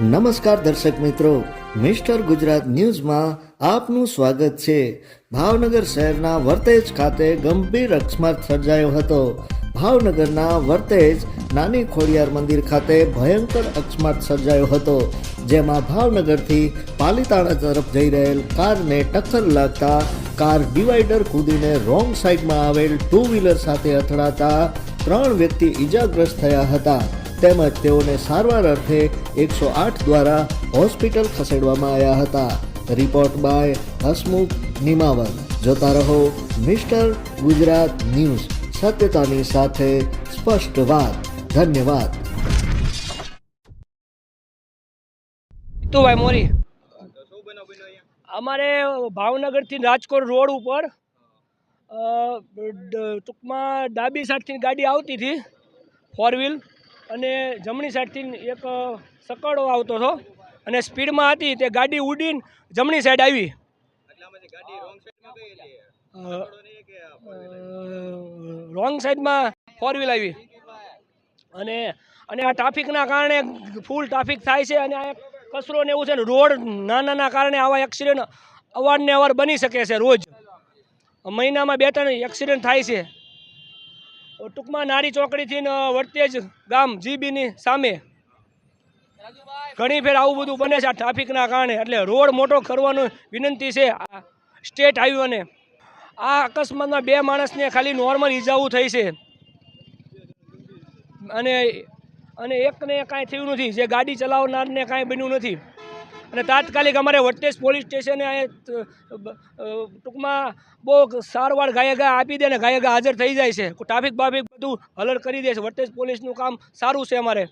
નમસ્કાર દર્શક મિત્રો, મિસ્ટર ગુજરાત ન્યૂઝમાં આપનું સ્વાગત છે. ભાવનગર શહેરના વર્તેજ ખાતે ગંભીર અકસ્માત સર્જાયો હતો. ભાવનગરના વર્તેજ નાની ખોડિયાર મંદિર ખાતે ભયંકર અકસ્માત સર્જાયો હતો, જેમાં ભાવનગરથી પાલીતાણા તરફ જઈ રહેલ કારને ટક્કર લાગતા કાર ડિવાઈડર કૂદીને રોંગ સાઈડમાં આવેલ ટુ વ્હીલર સાથે અથડાતા ત્રણ વ્યક્તિ ઈજાગ્રસ્ત થયા હતા. તેમજ તેઓને સારવાર અર્થે એકસો આઠ દ્વારા હોસ્પિટલ ખસેડવામાં આવ્યા હતા. રિપોર્ટ બાય હસમુખ નિમાવર જોતા રહો મિસ્ટર ગુજરાત ન્યૂઝ. સત્યતાની સાથે સ્પષ્ટ વાત. ધન્યવાદ. તો ભાઈ મોરી. અમારે ભાવનગરથી રાજકોટ રોડ ઉપર ટૂંકમાં ડાબી સાઈડથી ગાડી આવતી હતી ફોર વ્હીલ અને જમણી સાઈડથી એક સકડો આવતો હતો. અને સ્પીડમાં હતી તે ગાડી ઉડીને જમણી સાઈડ આવી. રોંગ સાઈડમાં ફોર વ્હીલ આવી. અને અને આ ટ્રાફિકના કારણે ફૂલ ટ્રાફિક થાય છે અને આ કચરો ને એવું છે ને રોડ નાનાના કારણે આવા એક્સિડન્ટ અવારને અવાર બની શકે છે રોજ. મહિનામાં બે ત્રણ એક્સિડન્ટ થાય છે. ટૂંકમાં નારી ચોકડીથી ને વર્તેજ ગામ જીબીની સામે. ઘણી ફેર આવું બધું બને છે આ ટ્રાફિકના કારણે. એટલે રોડ મોટો કરવાનું વિનંતી છે સ્ટેટ હાઈવેને. આ અકસ્માતમાં બે માણસને ખાલી નોર્મલ ઈજાઓ થઈ છે. અને અને એકને કાંઈ થયું નથી. જે ગાડી ચલાવનારને કાંઈ બન્યું નથી. અને તાત્કાલિક અમારે વટેજ પોલીસ સ્ટેશને ટૂંકમાં બહુ સારવાર ગાયેગા આપી દે ને ગાયે હાજર થઈ જાય છે. ટ્રાફિક બાફિક બધું હલર કરી દે છે. વટેજ પોલીસનું કામ સારું છે અમારે.